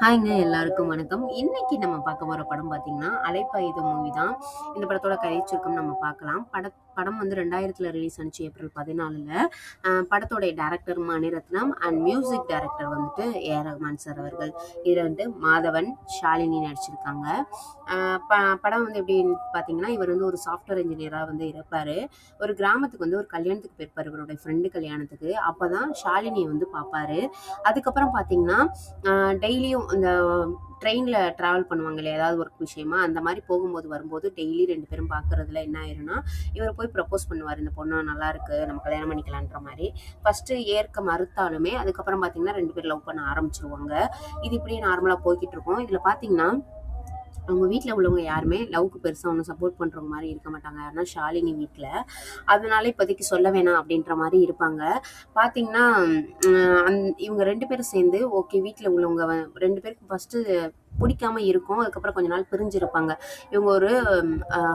ஹாய்ங்க எல்லாருக்கும் வணக்கம். இன்னைக்கு நம்ம பார்க்க போகிற படம் பார்த்தீங்கன்னா அலைப்பாயுத மூவி தான். இந்த படத்தோட கதை சுருக்கம் நம்ம பார்க்கலாம். பட படம் வந்து ரெண்டாயிரத்தில் ரிலீஸ் ஆனிச்சு ஏப்ரல் பதினாலில். படத்தோடைய director Mani Ratnam and music director வந்துட்டு ஏ. ஆர் ரஹ்மான் சார் அவர்கள். இதில் வந்து மாதவன் ஷாலினி நடிச்சிருக்காங்க. ப படம் வந்து எப்படின்னு பார்த்தீங்கன்னா இவர் வந்து ஒரு சாஃப்ட்வேர் இன்ஜினியராக வந்து இருப்பார் ஒரு கிராமத்துக்கு வந்து ஒரு கல்யாணத்துக்கு போயிருப்பார் இவருடைய ஃப்ரெண்டு கல்யாணத்துக்கு. அப்போ தான் ஷாலினியை வந்து பார்ப்பாரு. அதுக்கப்புறம் பார்த்தீங்கன்னா டெய்லியும் இந்த ட்ரெயினில் ட்ராவல் பண்ணுவாங்க இல்லையா ஏதாவது ஒர்க் விஷயமா அந்த மாதிரி போகும்போது வரும்போது டெய்லி ரெண்டு பேரும் பார்க்குறதுல என்ன ஆயிரும்னா இவர் போய் ப்ரப்போஸ் பண்ணுவார் இந்த பொண்ணு நல்லா இருக்கு நம்ம கல்யாணம் பண்ணிக்கலான்ற மாதிரி. ஃபஸ்ட்டு ஏற்க மறுத்தாலுமே அதுக்கப்புறம் பார்த்தீங்கன்னா ரெண்டு பேர் லவ் பண்ண ஆரம்பிச்சிருவாங்க. இது இப்படியே நார்மலாக போய்கிட்டு இருக்கோம். இதில் பார்த்தீங்கன்னா அவங்க வீட்டில் உள்ளவங்க யாருமே லவ்க்கு பெருசாக ஒன்று சப்போர்ட் பண்ணுற மாதிரி இருக்க மாட்டாங்க. யாருன்னா ஷாலினி வீட்டில் அதனால இப்போதைக்கு சொல்ல வேணாம் அப்படின்ற மாதிரி இருப்பாங்க. பார்த்தீங்கன்னா அந் இவங்க ரெண்டு பேரும் சேர்ந்து ஓகே வீட்டில் உள்ளவங்க ரெண்டு பேருக்கும் ஃபஸ்ட்டு பிடிக்காம இருக்கும். அதுக்கப்புறம் கொஞ்ச நாள் பிரிஞ்சிருப்பாங்க. இவங்க ஒரு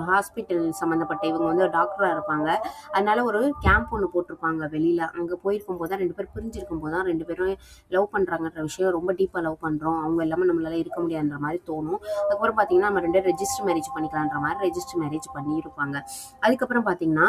ஹாஸ்பிட்டல் சம்மந்தப்பட்ட இவங்க வந்து டாக்டராக இருப்பாங்க. அதனால ஒரு கேம்ப் ஒன்று போட்டிருப்பாங்க வெளியில். அங்கே போயிருக்கும் போது தான் ரெண்டு பேரும் பிரிஞ்சிருக்கும் போது தான் ரெண்டு பேரும் லவ் பண்ணுறாங்கன்ற விஷயம் ரொம்ப டீப்பாக லவ் பண்ணுறோம் அவங்க இல்லாமல் நம்மளால இருக்க முடியாதுன்ற மாதிரி தோணும். அதுக்கப்புறம் பார்த்தீங்கன்னா நம்ம ரெண்டு ரெஜிஸ்டர் மேரேஜ் பண்ணிக்கலான்ற மாதிரி ரெஜிஸ்டர் மேரேஜ் பண்ணியிருப்பாங்க. அதுக்கப்புறம் பார்த்தீங்கன்னா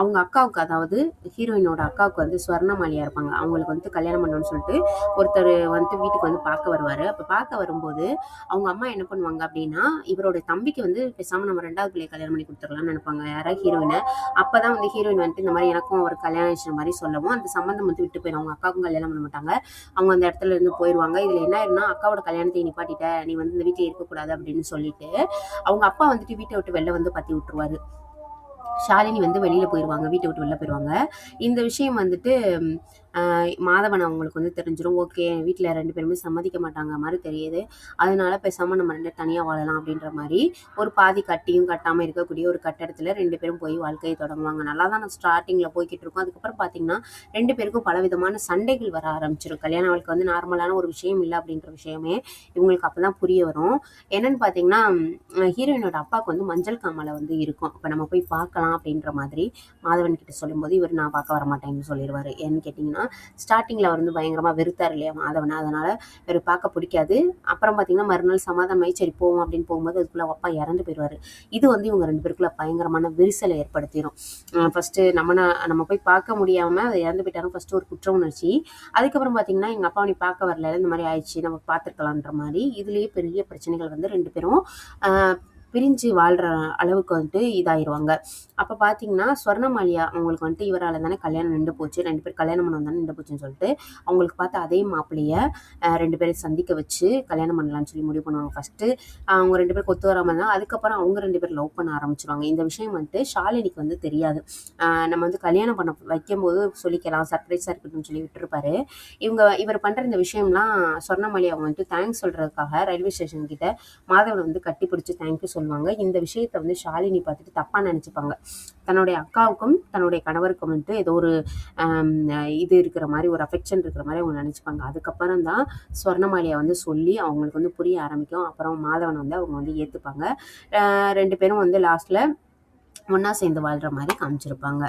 அவங்க அக்காவுக்கு அதாவது ஹீரோயினோட அக்காவுக்கு வந்து ஸ்வர்ணமாலியாக இருப்பாங்க. அவங்களுக்கு வந்து கல்யாணம் பண்ணணும்னு சொல்லிட்டு ஒருத்தர் வந்துட்டு வீட்டுக்கு வந்து பார்க்க வருவார். அப்போ பார்க்க வரும்போது அவங்க அம்மா என்ன பண்ணுவாங்க அப்படின்னா இவரோட தம்பிக்கு வந்து பேசாமல் நம்ம ரெண்டாவது பிள்ளையை கல்யாணம் பண்ணி கொடுத்துடலாம்னு நினைப்பாங்க. யாராவது ஹீரோயினை? அப்போ தான் வந்து ஹீரோயின் வந்துட்டு இந்த மாதிரி எனக்கும் ஒரு கல்யாணம் ஆயிடுச்சு மாதிரி சொல்லவும் அந்த சம்மந்தம் வந்து விட்டு போயிடும் அவங்க அக்காவுக்கும் கல்யாணம் பண்ண மாட்டாங்க. அவங்க அந்த இடத்துல இருந்து போயிடுவாங்க இதில் என்ன ஆயிருன்னா அக்காவோட கல்யாணத்தை நிப்பாட்டிட்ட நீ வந்து இந்த வீட்டில் இருக்கக்கூடாது அப்படின்னு சொல்லிட்டு அவங்க அப்பா வந்துட்டு வீட்டை விட்டு வெளில வந்து பற்றி விட்டுருவாரு. ஷாலினி வந்து வெளியில் போயிடுவாங்க வீட்டை விட்டு வெளில போயிடுவாங்க இந்த விஷயம் வந்துட்டு மாதவன் அவங்களுக்கு வந்து தெரிஞ்சிடும் ஓகே வீட்டில் ரெண்டு பேருமே சம்மதிக்க மாட்டாங்க மாதிரி தெரியுது. அதனால பேசாமல் நம்ம ரெண்டு தனியாக வாழலாம் அப்படின்ற மாதிரி ஒரு பாதி கட்டியும் கட்டாமல் இருக்கக்கூடிய ஒரு கட்டடத்தில் ரெண்டு பேரும் போய் வாழ்க்கையை தொடங்குவாங்க. நல்லா தான் நான் ஸ்டார்டிங்கில் போய்கிட்டு இருக்கோம். அதுக்கப்புறம் பார்த்தீங்கன்னா ரெண்டு பேருக்கும் பல விதமான சண்டைகள் வர ஆரம்பிச்சிடும் கல்யாணம் அவளுக்கு வந்து நார்மலான ஒரு விஷயம் இல்லை அப்படின்ற விஷயமே இவங்களுக்கு அப்போ தான் புரிய வரும். என்னன்னு பார்த்தீங்கன்னா ஹீரோயினோட அப்பாவுக்கு வந்து மஞ்சள் காமலை வந்து இருக்கும். அப்போ நம்ம போய் பார்க்கலாம் அப்படின்ற மாதிரி மாதவன் கிட்ட சொல்லும்போது இவர் நான் பார்க்க வர மாட்டேன்னு சொல்லிடுவார். ஏன்னு கேட்டிங்கன்னா ஸ்டார்டிங்கில் அவர் வந்து பயங்கரமாக வெறுத்தார் இல்லையா மாதவனை? அதனால் இவர் பார்க்க பிடிக்காது. அப்புறம் பார்த்தீங்கன்னா மறுநாள் சமாதானமாயி சரி போவோம் அப்படின்னு போகும்போது அதுக்குள்ளே அப்பா இறந்து போயிடுவார். இது வந்து இவங்க ரெண்டு பேருக்குள்ள பயங்கரமான விரிசலை ஏற்படுத்திடும் ஃபஸ்ட்டு நம்ம நம்ம போய் பார்க்க முடியாமல் அதை இறந்து போயிட்டாலும் ஃபஸ்ட்டு ஒரு குற்ற உணர்ச்சி. அதுக்கப்புறம் பார்த்தீங்கன்னா எங்கள் அப்பா நீ பார்க்க வரல. இந்த மாதிரி ஆயிடுச்சு நம்ம பார்த்துருக்கலான்ற மாதிரி. இதுலேயே பெரிய பிரச்சனைகள் வந்து ரெண்டு பேரும் பிரிஞ்சு வாழ்கிற அளவுக்கு வந்துட்டு இதாயிருவாங்க. அப்போ பார்த்தீங்கன்னா ஸ்வர்ணமாலியா அவங்களுக்கு வந்துட்டு இவரால் தானே கல்யாணம் நின்று போச்சு. ரெண்டு பேர் கல்யாணம் பண்ண தானே நின்று போச்சுன்னு சொல்லிட்டு அவங்களுக்கு பார்த்து அதே மாப்பிள்ளையை ரெண்டு பேரும் சந்திக்க வச்சு கல்யாணம் பண்ணலாம்னு சொல்லி முடிவு பண்ணுவாங்க ஃபஸ்ட்டு அவங்க ரெண்டு பேரும் கொத்து வராமல் தான் அதுக்கப்புறம் அவங்க ரெண்டு பேரும் லவ் பண்ண ஆரம்பிச்சிருவாங்க. இந்த விஷயம் வந்துட்டு ஷாலினிக்கு வந்து தெரியாது. நம்ம வந்து கல்யாணம் பண்ண வைக்கும்போது சொல்லிக்கலாம் சர்ப்ரைஸாக இருக்கட்டும்னு சொல்லி விட்டுருப்பாரு. இவங்க இவர் பண்ணுற இந்த விஷயம்லாம் சொர்ணமலி அவங்க வந்துட்டு தேங்க்ஸ் சொல்கிறதுக்காக ரயில்வே ஸ்டேஷன் கிட்ட மாதவன் வந்து கட்டி பிடிச்சி தேங்க்யூ சொல்லுவாங்க இந்த விஷயத்த வந்து ஷாலினி பார்த்துட்டு தப்பாக நினச்சிப்பாங்க. தன்னுடைய அக்காவுக்கும் தன்னுடைய கணவருக்கும் வந்துட்டு ஏதோ ஒரு இது இருக்கிற மாதிரி ஒரு அஃபெக்ஷன் இருக்கிற மாதிரி அவங்க நினச்சிப்பாங்க. அதுக்கப்புறம் தான் ஸ்வர்ணமாலியா வந்து சொல்லி அவங்களுக்கு வந்து புரிய ஆரம்பிக்கும். அப்புறம் மாதவனை வந்து அவங்க வந்து ஏற்றுப்பாங்க ரெண்டு பேரும் வந்து லாஸ்ட்டில் ஒன்றா சேர்ந்து வாழ்கிற மாதிரி காமிச்சிருப்பாங்க.